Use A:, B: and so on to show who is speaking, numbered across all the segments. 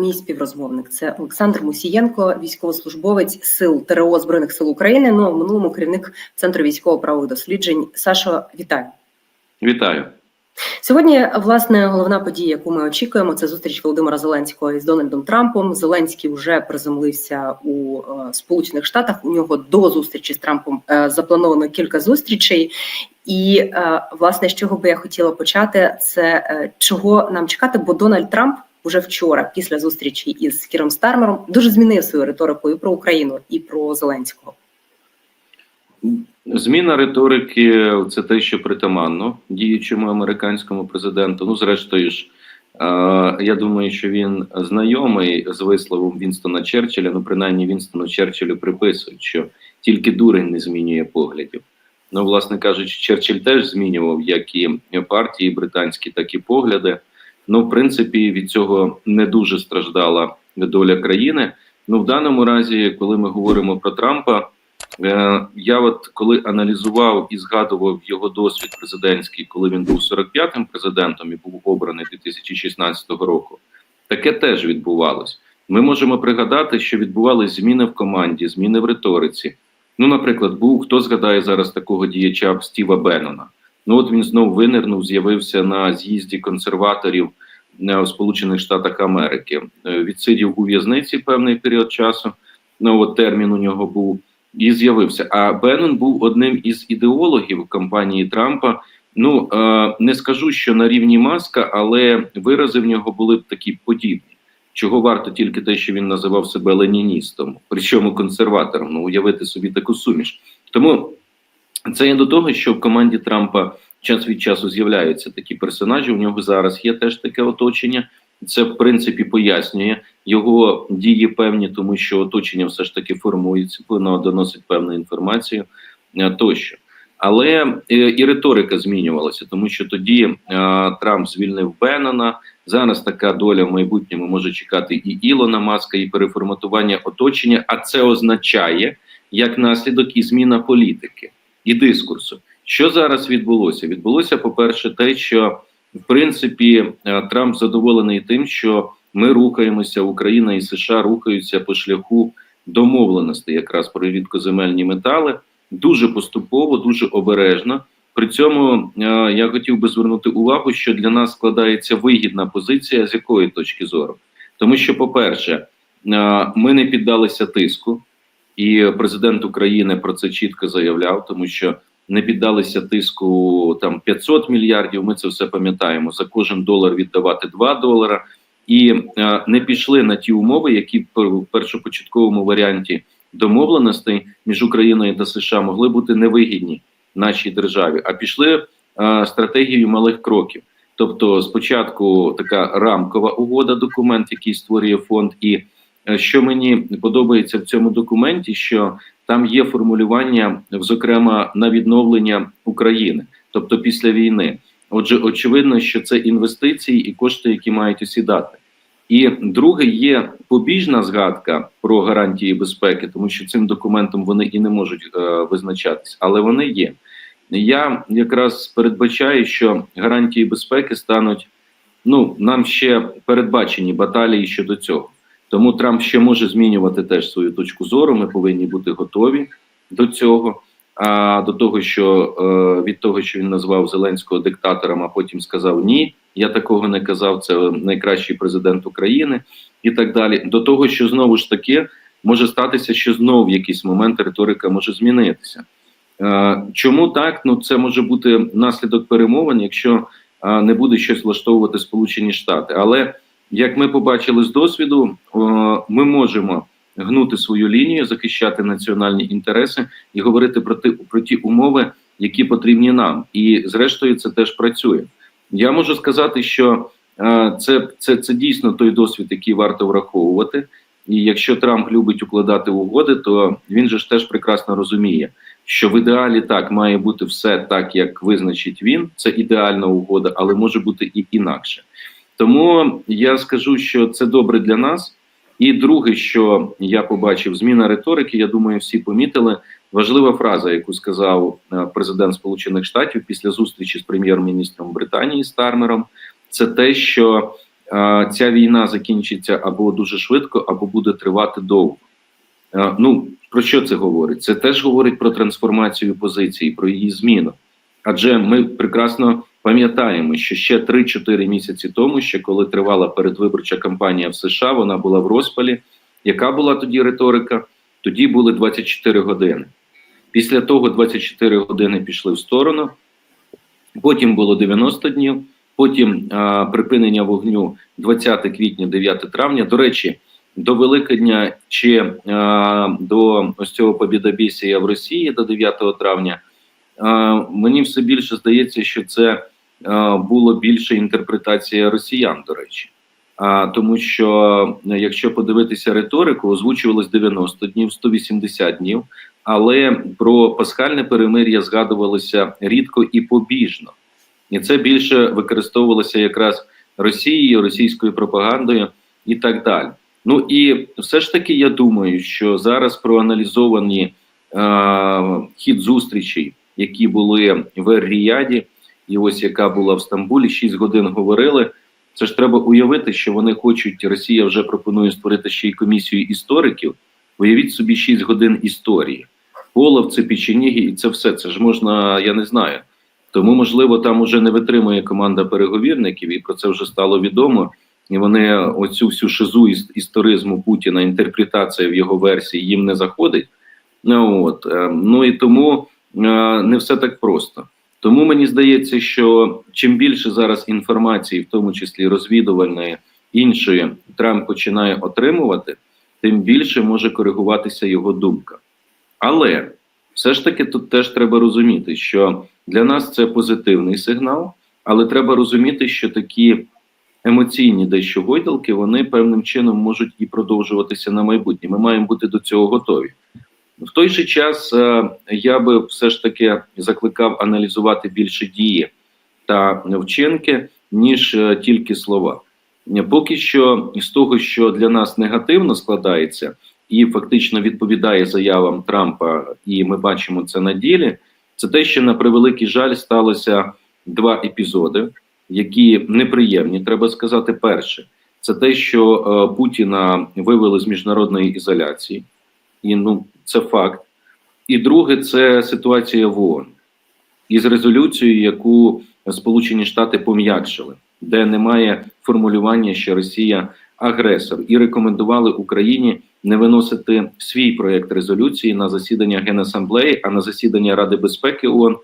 A: мій співрозмовник це Олександр Мусієнко, військовослужбовець сил ТРО збройних сил України. Ну в минулому керівник центру військово-правових досліджень. Сашо, вітаю.
B: Вітаю.
A: Сьогодні власне головна подія, яку ми очікуємо, це зустріч Володимира Зеленського із Дональдом Трампом. Зеленський вже приземлився у е, Сполучених Штатах. У нього до зустрічі з Трампом е, заплановано кілька зустрічей. І е, власне з чого би я хотіла почати, це чого нам чекати, бо Дональд Трамп уже вчора, після зустрічі із Кіром Стармером, дуже змінив свою риторику і про Україну, і про Зеленського.
B: Зміна риторики це те, що притаманно діючому американському президенту. Ну, зрештою ж, я думаю, що він знайомий з висловом Вінстона Черчилля. Ну, принаймні, Вінстону Черчиллю приписують, що тільки дурень не змінює поглядів. Ну, власне кажучи, Черчилль теж змінював як і партії британські, так і погляди. Ну, в принципі, від цього не дуже страждала доля країни. Ну, в даному разі, коли ми говоримо про Трампа. Е, я от коли аналізував і згадував його досвід президентський, коли він був 45-м президентом і був обраний 2016 року, таке теж відбувалось. Ми можемо пригадати, що відбувалися зміни в команді, зміни в риториці. Ну, наприклад, був хто згадає зараз такого діяча Стіва Беннона. Ну от він знову винирнув, з'явився на з'їзді консерваторів в Сполучених Штатах Америки. Е, відсидів у в'язниці певний період часу. Ну от термін у нього був і з'явився. А Беннон був одним із ідеологів кампанії Трампа. Ну е, не скажу, що на рівні маска, але вирази в нього були б такі подібні. Чого варто тільки те, що він називав себе леніністом, причому консерватором. Ну уявити собі таку суміш. Тому це є до того, що в команді Трампа час від часу з'являються такі персонажі. У нього зараз є теж таке оточення. Це в принципі пояснює його дії певні, тому що оточення все ж таки формується, воно доносить певну інформацію е, тощо. Але е, і риторика змінювалася, тому що тоді е, Трамп звільнив Беннона. Зараз така доля в майбутньому може чекати і Ілона Маска, і переформатування оточення. А це означає як наслідок і зміна політики і дискурсу. Що зараз відбулося? Відбулося, по перше, те, що в принципі Трамп задоволений тим, що ми рухаємося, Україна і США рухаються по шляху домовленості, якраз про рідкоземельні метали, дуже поступово, дуже обережно. При цьому е, я хотів би звернути увагу, що для нас складається вигідна позиція з якої точки зору, тому що, по-перше, е, ми не піддалися тиску, і президент України про це чітко заявляв, тому що не піддалися тиску там 500 мільярдів. Ми це все пам'ятаємо за кожен долар віддавати 2 долара і е, не пішли на ті умови, які в першопочатковому варіанті домовленостей між Україною та США могли бути невигідні нашій державі, а пішли е, стратегією малих кроків. Тобто, спочатку така рамкова угода, документ, який створює фонд, і що мені подобається в цьому документі, що там є формулювання, зокрема на відновлення України, тобто після війни. Отже, очевидно, що це інвестиції і кошти, які мають осідати. І друге є побіжна згадка про гарантії безпеки, тому що цим документом вони і не можуть е, визначатись, але вони є. Я якраз передбачаю, що гарантії безпеки стануть ну нам ще передбачені баталії щодо цього. Тому Трамп ще може змінювати теж свою точку зору. Ми повинні бути готові до цього. А до того, що е, від того, що він назвав Зеленського диктатором, а потім сказав ні, я такого не казав. Це найкращий президент України і так далі. До того, що знову ж таки може статися, що знову в якийсь момент риторика може змінитися. Е, чому так? Ну це може бути наслідок перемовин, якщо е, не буде щось влаштовувати Сполучені Штати. Але як ми побачили з досвіду, ми можемо гнути свою лінію, захищати національні інтереси і говорити про ті, про ті умови, які потрібні нам. І зрештою, це теж працює. Я можу сказати, що е, це, це, це дійсно той досвід, який варто враховувати. І якщо Трамп любить укладати угоди, то він же ж теж прекрасно розуміє, що в ідеалі так має бути все так, як визначить він. Це ідеальна угода, але може бути і інакше. Тому я скажу, що це добре для нас. І друге, що я побачив, зміна риторики. Я думаю, всі помітили важлива фраза, яку сказав е, президент Сполучених Штатів після зустрічі з прем'єр-міністром Британії Стармером. Це те, що е, ця війна закінчиться або дуже швидко, або буде тривати довго. Е, Ну про що це говорить? Це теж говорить про трансформацію позиції, про її зміну. Адже ми прекрасно пам'ятаємо, що ще 3-4 місяці тому, ще коли тривала передвиборча кампанія в США, вона була в розпалі. Яка була тоді риторика? Тоді були 24 години. Після того 24 години пішли в сторону. Потім було 90 днів. Потім а, припинення вогню 20 квітня, 9 травня. До речі, до Великодня чи а, до ось цього побідобісія в Росії до 9 травня. Мені все більше здається, що це було більше інтерпретація росіян, до речі. А, тому що якщо подивитися риторику, озвучувалось 90 днів, 180 днів, але про пасхальне перемир'я згадувалося рідко і побіжно. І це більше використовувалося якраз Росією, російською пропагандою і так далі. Ну і все ж таки, я думаю, що зараз проаналізовані е, хід зустрічей, які були в Ер-Ріяді, і ось яка була в Стамбулі, 6 годин говорили. Це ж треба уявити, що вони хочуть. Росія вже пропонує створити ще й комісію істориків. Уявіть собі 6 годин історії. Половці, печеніги, і це все. Це ж можна, я не знаю. Тому, можливо, там уже не витримує команда переговірників, і про це вже стало відомо. І вони оцю всю шизу іс- історизму Путіна, інтерпретація в його версії їм не заходить. Ну, от, е, ну і тому е, не все так просто. Тому мені здається, що чим більше зараз інформації, в тому числі розвідувальної іншої, Трамп починає отримувати, тим більше може коригуватися його думка. Але все ж таки тут теж треба розуміти, що для нас це позитивний сигнал, але треба розуміти, що такі емоційні дещо гойдалки вони певним чином можуть і продовжуватися на майбутнє. Ми маємо бути до цього готові. В той же час е, я би все ж таки закликав аналізувати більше дії та вчинки, ніж е, тільки слова. Поки що, з того, що для нас негативно складається і фактично відповідає заявам Трампа, і ми бачимо це на ділі, це те, що на превеликий жаль сталося два епізоди, які неприємні, треба сказати. Перше, це те, що е, Путіна вивели з міжнародної ізоляції, і ну це факт. І друге, це ситуація в ООН із резолюцією, яку Сполучені Штати пом'якшили, де немає формулювання, що Росія агресор, і рекомендували Україні не виносити свій проєкт резолюції на засідання Генасамблеї, а на засідання Ради безпеки ООН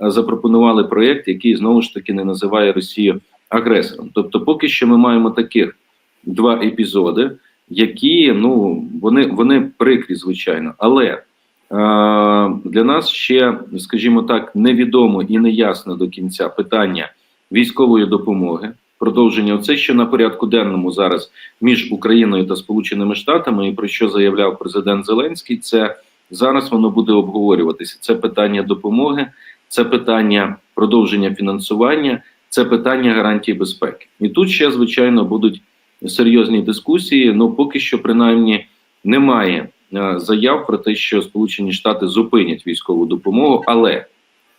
B: запропонували проєкт, який знову ж таки не називає Росію агресором. Тобто, поки що ми маємо таких два епізоди, які ну вони, вони прикрі, звичайно, але е, для нас ще, скажімо так, невідомо і неясно до кінця питання військової допомоги. Продовження це, що на порядку денному зараз між Україною та Сполученими Штатами, і про що заявляв президент Зеленський, це зараз воно буде обговорюватися. Це питання допомоги, це питання продовження фінансування, це питання гарантії безпеки. І тут ще звичайно будуть серйозні дискусії. Ну поки що, принаймні, немає е, заяв про те, що Сполучені Штати зупинять військову допомогу, але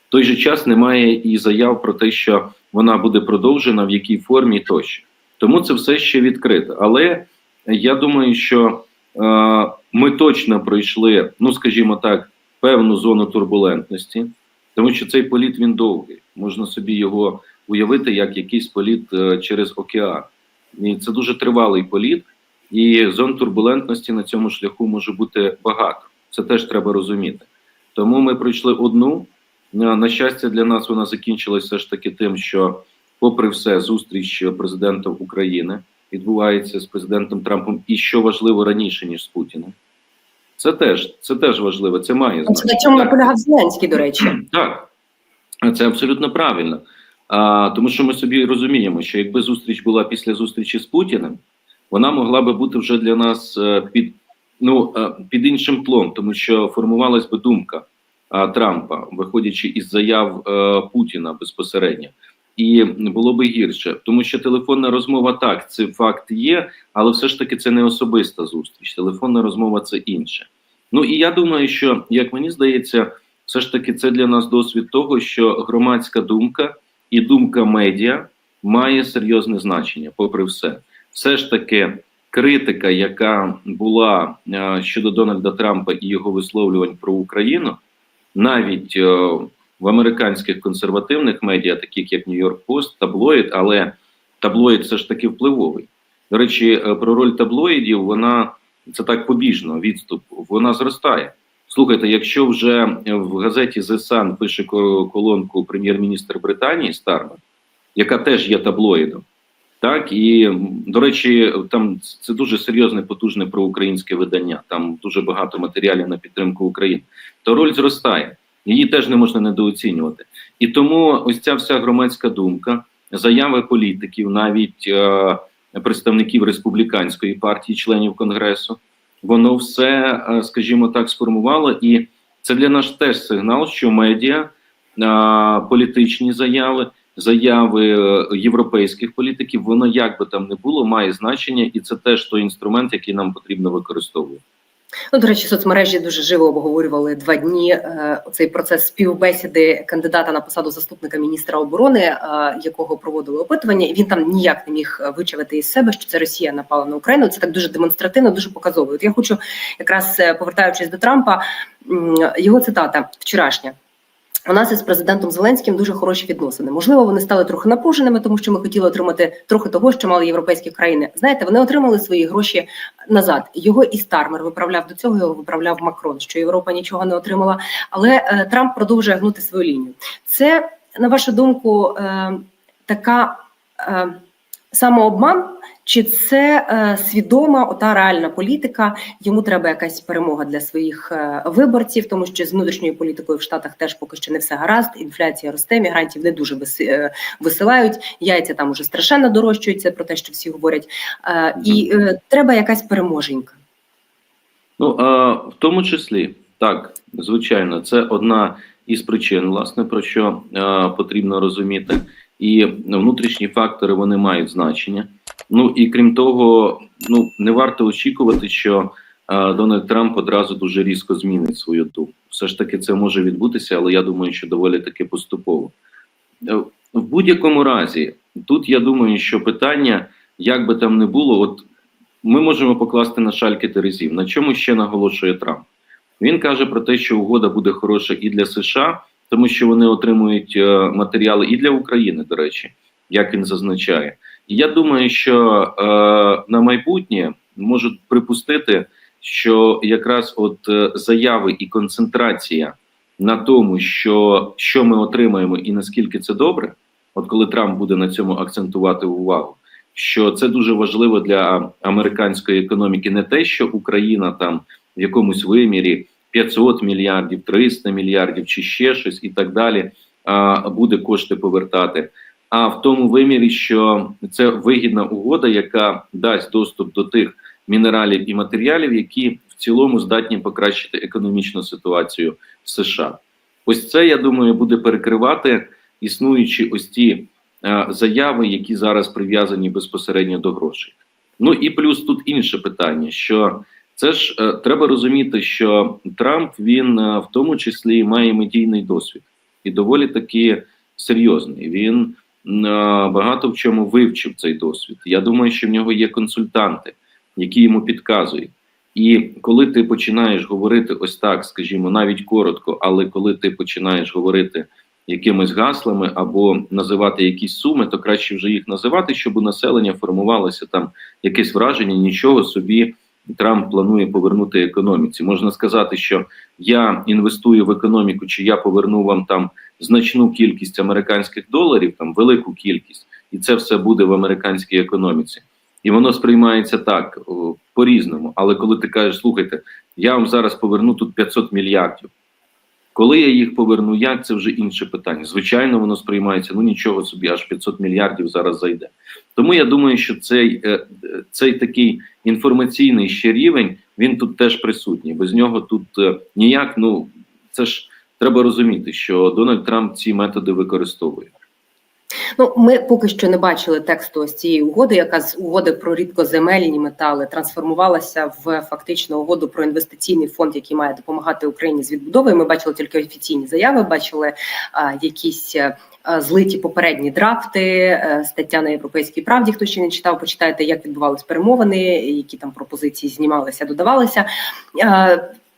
B: в той же час немає і заяв про те, що вона буде продовжена в якій формі тощо. Тому це все ще відкрито. Але я думаю, що е, ми точно пройшли, ну скажімо так, певну зону турбулентності, тому що цей політ він довгий. Можна собі його уявити як якийсь політ е, через океан. І це дуже тривалий політ, і зон турбулентності на цьому шляху може бути багато. Це теж треба розуміти. Тому ми пройшли одну. На щастя, для нас вона закінчилася все ж таки тим, що, попри все, зустріч президента України відбувається з президентом Трампом, і що важливо раніше ніж з Путіним. Це теж це теж важливо. Це має
A: Це на чому наполягав Зеленський, до речі.
B: Так, це абсолютно правильно. А, Тому що ми собі розуміємо, що якби зустріч була після зустрічі з Путіним, вона могла би бути вже для нас е, під ну е, під іншим тлом, тому що формувалась би думка а, Трампа, виходячи із заяв е, Путіна безпосередньо, і було би гірше, тому що телефонна розмова так, це факт є, але все ж таки це не особиста зустріч. Телефонна розмова це інше. Ну і я думаю, що як мені здається, все ж таки це для нас досвід того, що громадська думка і думка медіа має серйозне значення, попри все. Все ж таки, критика, яка була е, щодо Дональда Трампа і його висловлювань про Україну, навіть е, в американських консервативних медіа, таких як Нью-Йорк Пост, таблоїд, але таблоїд все ж таки впливовий. До речі, е, про роль таблоїдів вона це так побіжно відступ, вона зростає. Слухайте, якщо вже в газеті The Sun пише колонку прем'єр-міністр Британії Стармер, яка теж є таблоїдом, так і до речі, там це дуже серйозне, потужне проукраїнське видання. Там дуже багато матеріалів на підтримку України. То роль зростає, її теж не можна недооцінювати. І тому ось ця вся громадська думка, заяви політиків, навіть е, представників республіканської партії, членів конгресу, воно все, е, скажімо так, сформувало, і це для нас теж сигнал, що медіа, е, політичні заяви, заяви е, європейських політиків, воно як би там не було, має значення, і це теж той інструмент, який нам потрібно використовувати.
A: Ну, до речі, соцмережі дуже живо обговорювали два дні е, цей процес співбесіди кандидата на посаду заступника міністра оборони, е, якого проводили опитування. І він там ніяк не міг вичавити із себе, що це Росія напала на Україну. Це так дуже демонстративно, дуже показово. От я хочу, якраз е, повертаючись до Трампа, його цитата вчорашня. У нас із президентом Зеленським дуже хороші відносини. Можливо, вони стали трохи напруженими, тому що ми хотіли отримати трохи того, що мали європейські країни. Знаєте, вони отримали свої гроші назад. Його і Стармер виправляв до цього. Його виправляв Макрон, що Європа нічого не отримала. Але е, Трамп продовжує гнути свою лінію. Це на вашу думку е, така е, самообман, чи це е, свідома ота реальна політика? Йому треба якась перемога для своїх е, виборців, тому що з внутрішньою політикою в Штатах теж поки що не все гаразд. Інфляція росте, мігрантів не дуже виси, е, висилають. Яйця там уже страшенно дорожчуються про те, що всі говорять. Е, і е, треба якась переможенька.
B: Ну а в тому числі, так, звичайно, це одна із причин, власне, про що е, потрібно розуміти. І внутрішні фактори вони мають значення. Ну і крім того, ну не варто очікувати, що е, Дональд Трамп одразу дуже різко змінить свою думку. Все ж таки, це може відбутися, але я думаю, що доволі таки поступово. Е, В будь-якому разі, тут я думаю, що питання, як би там не було, от ми можемо покласти на шальки терезів. На чому ще наголошує Трамп? Він каже про те, що угода буде хороша і для США, тому що вони отримують е, матеріали і для України, до речі, як він зазначає. Я думаю, що е, на майбутнє можуть припустити, що якраз от е, заяви і концентрація на тому, що, що ми отримаємо і наскільки це добре, от коли Трамп буде на цьому акцентувати увагу, що це дуже важливо для американської економіки, не те, що Україна там в якомусь вимірі 500 мільярдів, 300 мільярдів чи ще щось і так далі, а, буде кошти повертати. А в тому вимірі, що це вигідна угода, яка дасть доступ до тих мінералів і матеріалів, які в цілому здатні покращити економічну ситуацію в США. Ось це я думаю буде перекривати існуючі ось ті е, заяви, які зараз прив'язані безпосередньо до грошей. Ну і плюс тут інше питання: що це ж е, треба розуміти, що Трамп він е, в тому числі має медійний досвід і доволі таки серйозний. Він багато в чому вивчив цей досвід. Я думаю, що в нього є консультанти, які йому підказують. І коли ти починаєш говорити ось так, скажімо, навіть коротко, але коли ти починаєш говорити якимись гаслами або називати якісь суми, то краще вже їх називати, щоб у населення формувалося там якесь враження, нічого собі Трамп планує повернути економіці. Можна сказати, що я інвестую в економіку, чи я поверну вам там значну кількість американських доларів, там велику кількість, і це все буде в американській економіці. І воно сприймається так по-різному. Але коли ти кажеш, слухайте, я вам зараз поверну тут 500 мільярдів. Коли я їх поверну, як це вже інше питання. Звичайно, воно сприймається. Ну нічого собі, аж 500 мільярдів зараз зайде. Тому я думаю, що цей, е, е, цей такий інформаційний ще рівень він тут теж присутній. Без нього тут е, ніяк. Ну це ж треба розуміти, що Дональд Трамп ці методи використовує.
A: Ну, ми поки що не бачили тексту ось цієї угоди, яка з угоди про рідкоземельні метали трансформувалася в фактично угоду про інвестиційний фонд, який має допомагати Україні з відбудовою. Ми бачили тільки офіційні заяви, бачили а, якісь. е, Злиті попередні драфти, е, стаття на європейській правді. Хто ще не читав, почитайте, як відбувались перемовини, які там пропозиції знімалися, додавалися.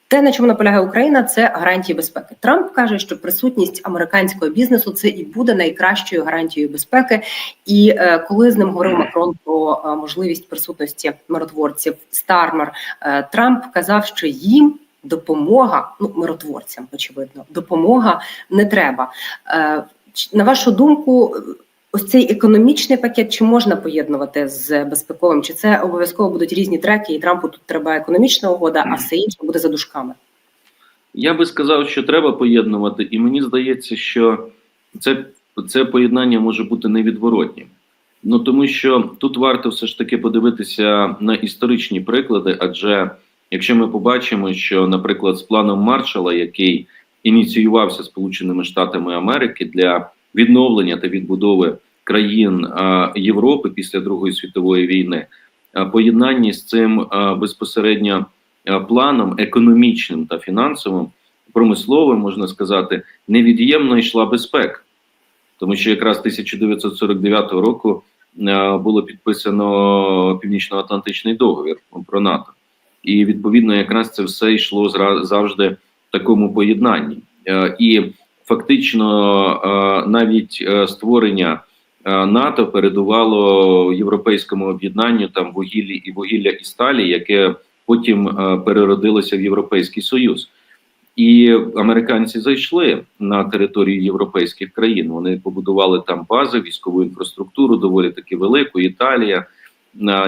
A: Те, на чому наполягає Україна, це гарантії безпеки. Трамп каже, що присутність американського бізнесу це і буде найкращою гарантією безпеки. І е, коли з ним говорив Макрон про е, можливість присутності миротворців Стармер, е, Трамп казав, що їм допомога, ну миротворцям, очевидно, допомога не треба. Е, на вашу думку, ось цей економічний пакет чи можна поєднувати з безпековим? Чи це обов'язково будуть різні треки, і Трампу тут треба економічна угода, а все інше буде за дужками?
B: Я би сказав, що треба поєднувати, і мені здається, що це, це поєднання може бути невідворотнім. Ну тому що тут варто все ж таки подивитися на історичні приклади, адже якщо ми побачимо, що, наприклад, з планом Маршала, який ініціювався Сполученими Штатами Америки для відновлення та відбудови країн Європи після Другої світової війни, поєднанні з цим безпосередньо планом економічним та фінансовим, промисловим, можна сказати, невід'ємно йшла безпека. Тому що якраз 1949 року е, було підписано Північно-Атлантичний договір про НАТО, і відповідно якраз це все йшло завжди в такому поєднанні. Е, І фактично е, навіть е, створення е, НАТО передувало європейському об'єднанню там вугіллі і вугілля і сталі, яке потім е, переродилося в Європейський Союз. І американці зайшли на територію європейських країн. Вони побудували там бази, військову інфраструктуру, доволі таки велику. Італія,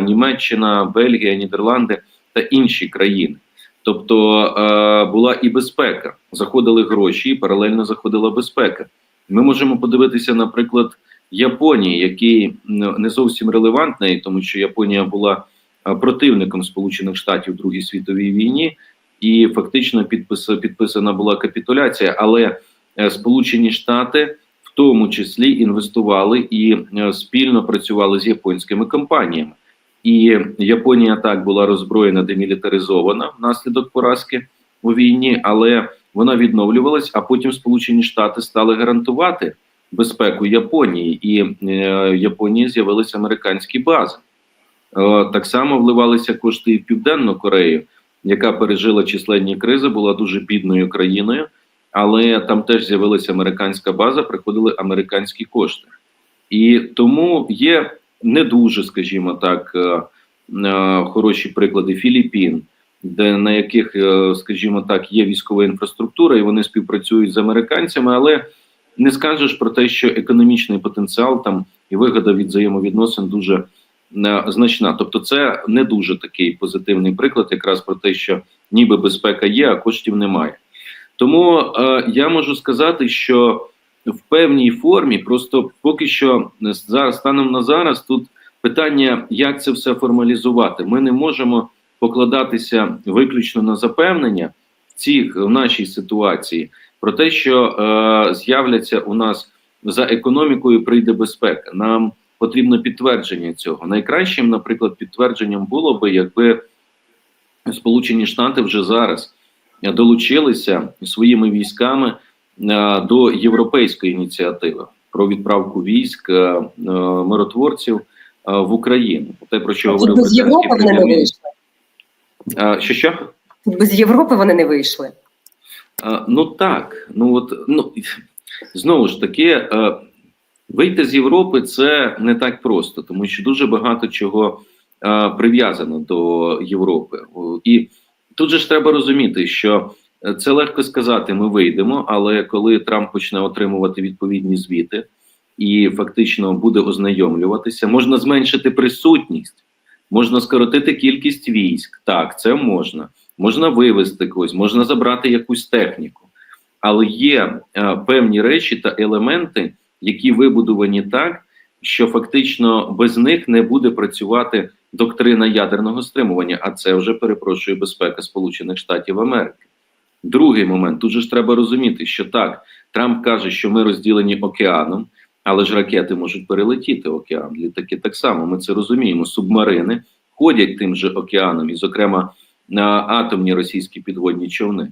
B: Німеччина, Бельгія, Нідерланди та інші країни. Тобто е, була і безпека. Заходили гроші, і паралельно заходила безпека. Ми можемо подивитися, наприклад, Японії, який не зовсім релевантний, тому що Японія була е, противником Сполучених Штатів у Другій світовій війні і фактично підпис, підписана була капітуляція, але е, Сполучені Штати в тому числі інвестували і е, спільно працювали з японськими компаніями. І Японія так була роззброєна, демілітаризована внаслідок поразки у війні, але вона відновлювалась. А потім Сполучені Штати стали гарантувати безпеку Японії, і е, в Японії з'явилися американські бази. Е, так само вливалися кошти і в Південну Корею яка пережила численні кризи, була дуже бідною країною, але там теж з'явилася американська база, приходили американські кошти. І тому є не дуже, скажімо так, е, хороші приклади Філіппін, де на яких, скажімо так, є військова інфраструктура, і вони співпрацюють з американцями, але не скажеш про те, що економічний потенціал там і вигода від взаємовідносин дуже е, значна. Тобто, це не дуже такий позитивний приклад, якраз про те, що ніби безпека є, а коштів немає. Тому е, я можу сказати, що в певній формі, просто поки що зараз станом на зараз тут питання, як це все формалізувати. Ми не можемо покладатися виключно на запевнення в цих в нашій ситуації про те, що е, з'являться у нас за економікою прийде безпека. Нам потрібно підтвердження цього. Найкращим, наприклад, підтвердженням було би, якби Сполучені Штати вже зараз долучилися своїми військами е, до європейської ініціативи про відправку військ е, е, миротворців е, в Україну. Те про що говорив
A: без Європи вони не вийшли.
B: Е, Що що?
A: Без Європи вони не вийшли.
B: Ну так, ну от ну знову ж таки, е, вийти з Європи це не так просто, тому що дуже багато чого е, прив'язано до Європи. І тут же ж треба розуміти, що е, це легко сказати, ми вийдемо, але коли Трамп почне отримувати відповідні звіти і фактично буде ознайомлюватися, можна зменшити присутність, можна скоротити кількість військ. Так, це можна можна вивезти когось, можна забрати якусь техніку. Але є е, певні речі та елементи, які вибудовані так, що фактично без них не буде працювати доктрина ядерного стримування, а це вже перепрошує безпека Сполучених Штатів Америки. Другий момент тут ж треба розуміти, що так, Трамп каже, що ми розділені океаном, Але ж ракети можуть перелетіти океан. Літаки так само. Ми це розуміємо. Субмарини ходять тим же океаном, і, зокрема, атомні російські підводні човни.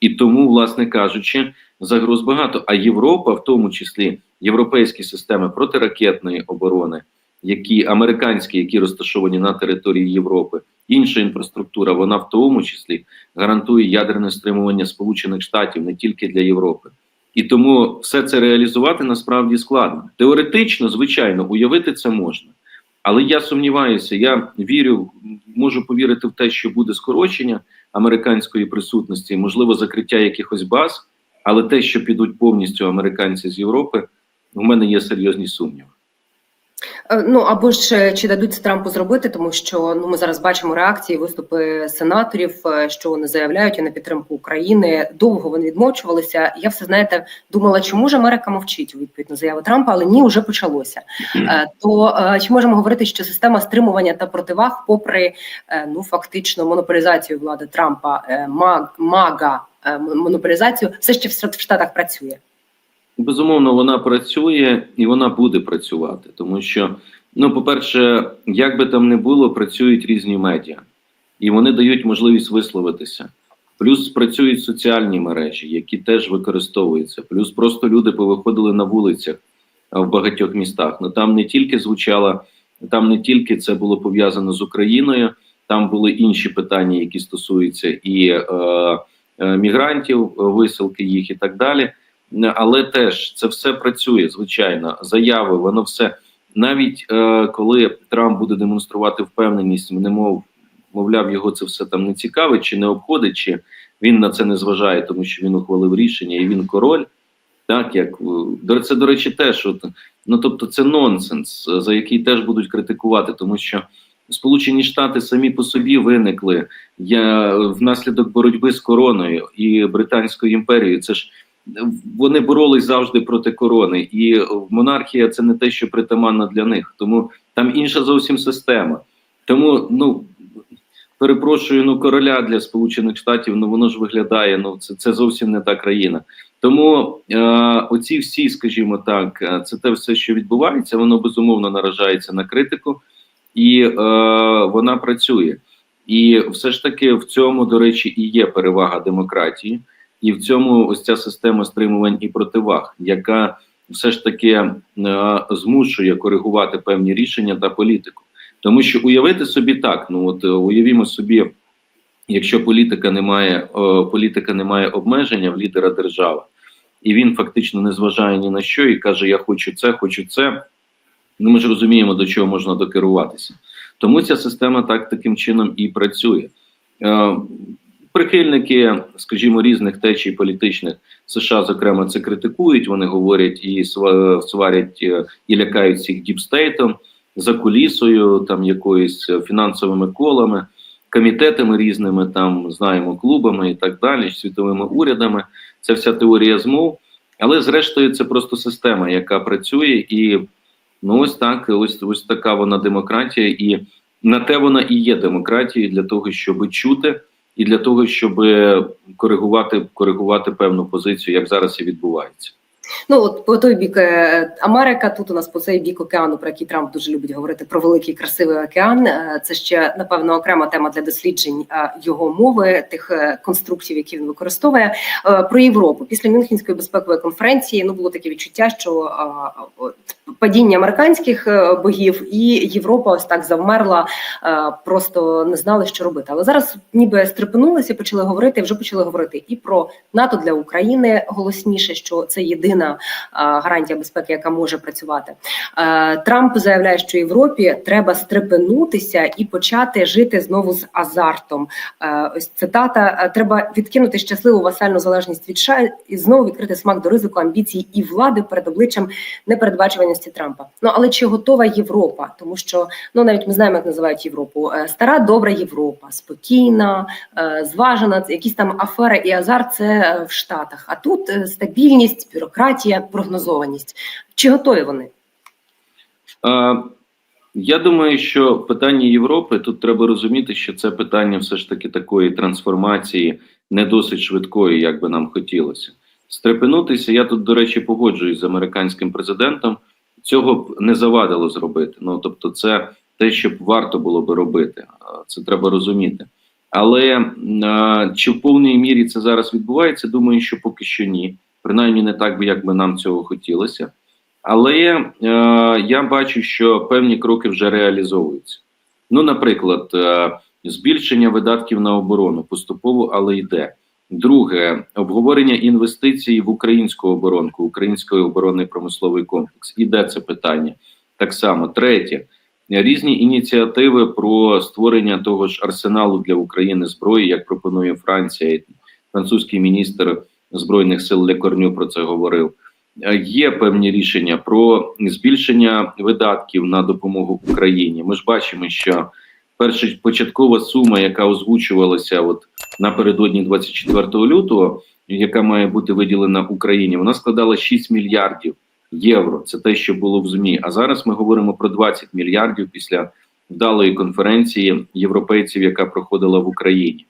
B: І тому, власне кажучи, загроз багато. А Європа, в тому числі європейські системи протиракетної оборони, які американські, які розташовані на території Європи, інша інфраструктура, вона в тому числі гарантує ядерне стримування Сполучених Штатів не тільки для Європи. І тому все це реалізувати насправді складно. Теоретично, звичайно, уявити це можна. Але я сумніваюся, я вірю, можу повірити в те, що буде скорочення американської присутності, можливо, закриття якихось баз, але те, що підуть повністю американці з Європи, у мене є серйозні сумніви.
A: Е, Ну або ж чи дадуть це Трампу зробити, тому що ну ми зараз бачимо реакції, виступи сенаторів, е, що вони заявляють на підтримку України. Довго вони відмовчувалися. Я все знаєте, думала, чому ж Америка мовчить у відповідь на заяви Трампа, але ні, вже почалося. Е, То чи можемо говорити, що система стримування та противаг, попри ну фактично монополізацію влади Трампа, маг, мага монополізацію, все ще в Штатах працює?
B: Безумовно, вона працює і вона буде працювати, тому що, ну, по-перше, як би там не було, працюють різні медіа, і вони дають можливість висловитися. Плюс працюють соціальні мережі, які теж використовуються. Плюс просто люди повиходили на вулицях в багатьох містах. Ну там не тільки звучала, там не тільки це було пов'язано з Україною, там були інші питання, які стосуються і е, е, мігрантів, висилки їх і так далі. Але теж це все працює, звичайно. Заяви, воно все навіть е, коли Трамп буде демонструвати впевненість, немов мовляв, його це все там не цікавить, чи не обходить, чи він на це не зважає, тому що він ухвалив рішення і він король. Так як е, це до речі, теж от, ну тобто, це нонсенс, е, за який теж будуть критикувати, тому що Сполучені Штати самі по собі виникли я внаслідок боротьби з короною і Британською імперією. Це ж вони боролись завжди проти корони, і монархія це не те, що притаманно для них. Тому там інша зовсім система. Тому, ну перепрошую, ну короля для Сполучених Штатів, ну воно ж виглядає. Ну це це зовсім не та країна. Тому е, оці всі, скажімо так, е, це те все, що відбувається, воно безумовно наражається на критику, і е, вона працює. І все ж таки в цьому, до речі, і є перевага демократії. І в цьому ось ця система стримувань і противаг, яка все ж таки е, змушує коригувати певні рішення та політику. Тому що уявити собі так: ну от е, уявімо собі, якщо політика не має, е, політика не має обмеження в лідера держави, і він фактично не зважає ні на що і каже: Я хочу це, хочу це. Ну ми ж розуміємо, до чого можна докеруватися. Тому ця система так таким чином і працює. Прихильники, скажімо, різних течій політичних США, зокрема, це критикують. Вони говорять і сварять е, і лякають всіх діпстейтом за кулісою, там якоюсь фінансовими колами, комітетами різними, там знаємо, клубами і так далі, світовими урядами. Це вся теорія змов. Але зрештою, це просто система, яка працює, і ну ось так, ось ось така вона демократія, і на те вона і є демократією для того, щоб чути і для того, щоб коригувати коригувати певну позицію, як зараз і відбувається.
A: Ну от по той бік е, Америка, тут у нас по цей бік океану, про який Трамп дуже любить говорити про великий красивий океан. Е, Це ще напевно окрема тема для досліджень е, його мови, тих е, конструктів, які він використовує. Е, Про Європу після Мюнхенської безпекової конференції ну було таке відчуття, що е, падіння американських е, богів і Європа ось так завмерла, е, просто не знали, що робити. Але зараз ніби стрепенулися, почали говорити, вже почали говорити і про НАТО для України голосніше, що це єдина е, гарантія безпеки, яка може працювати. Трамп заявляє, що Європі треба стрепенутися і почати жити знову з азартом. Ось цитата: «Е, треба відкинути щасливу васальну залежність від США і знову відкрити смак до ризику амбіцій і влади перед обличчям непередбачуваності Трампа. Ну але чи готова Європа? Тому що ну навіть ми знаємо, як називають Європу. Е, Стара добра Європа, спокійна, е, зважена, якісь там афери і азарт це е, в Штатах. А тут стабільність, бюрократія, прогнозованість. Чи готові вони?
B: А, я думаю, що питання Європи тут треба розуміти, що це питання все ж таки такої трансформації не досить швидкої, як би нам хотілося. Стрепенутися, я тут, до речі, погоджуюсь з американським президентом, цього б не завадило зробити. Ну тобто, це те, що б варто було би робити. Це треба розуміти. Але чи в повній мірі це зараз відбувається? Думаю, що поки що ні. Принаймні не так би, як би нам цього хотілося. Але е, я бачу, що певні кроки вже реалізовуються. Ну, наприклад, е, збільшення видатків на оборону поступово, але йде. Друге, обговорення інвестицій в українську оборонку, український оборонний промисловий комплекс. Іде це питання. Так само. Третє, різні ініціативи про створення того ж арсеналу для України зброї, як пропонує Франція, французький міністр збройних сил Лекорню про це говорив. Є певні рішення про збільшення видатків на допомогу Україні. Ми ж бачимо, що перша початкова сума, яка озвучувалася от напередодні 24 лютого, яка має бути виділена Україні, вона складала 6 мільярдів євро. Це те, що було в змі. А зараз ми говоримо про 20 мільярдів після вдалої конференції європейців, яка проходила в Україні.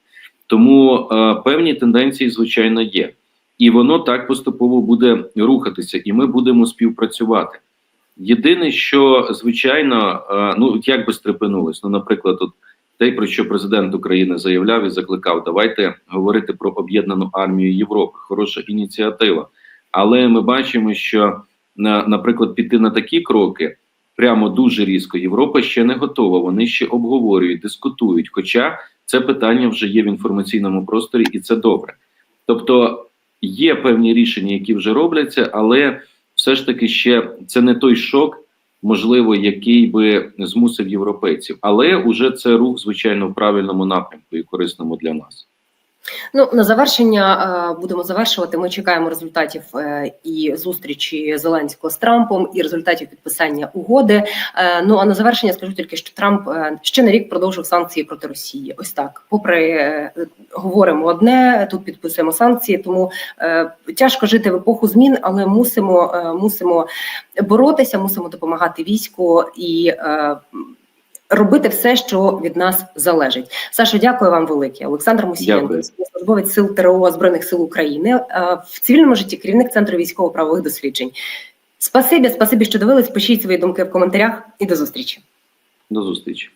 B: Тому е, певні тенденції, звичайно, є. І воно так поступово буде рухатися, і ми будемо співпрацювати. Єдине, що звичайно, е, ну як би стрепенулось, ну, наприклад, от те, про що президент України заявляв і закликав, давайте говорити про об'єднану армію Європи. Хороша ініціатива. Але ми бачимо, що на, наприклад, піти на такі кроки прямо дуже різко. Європа ще не готова. Вони ще обговорюють, дискутують. Хоча це питання вже є в інформаційному просторі, і це добре. Тобто є певні рішення, які вже робляться, але все ж таки ще це не той шок, можливо, який би змусив європейців. Але уже це рух, звичайно, в правильному напрямку і корисному для нас.
A: Ну на завершення е, будемо завершувати. Ми чекаємо результатів е, і зустрічі Зеленського з Трампом, і результатів підписання угоди. Е, Ну а на завершення скажу тільки, що Трамп ще на рік продовжив санкції проти Росії. Ось так. Попри говоримо одне, тут підписуємо санкції. Тому тяжко жити в епоху змін, але мусимо, мусимо боротися, мусимо допомагати війську і. Робити все, що від нас залежить. Саша, дякую вам велике. Олександр Мусієнко, службовець сил ТРО Збройних сил України е, в цивільному житті, керівник центру військово-правових досліджень. Спасибі, спасибі, що дивились. Пишіть свої думки в коментарях і до зустрічі.
B: До зустрічі.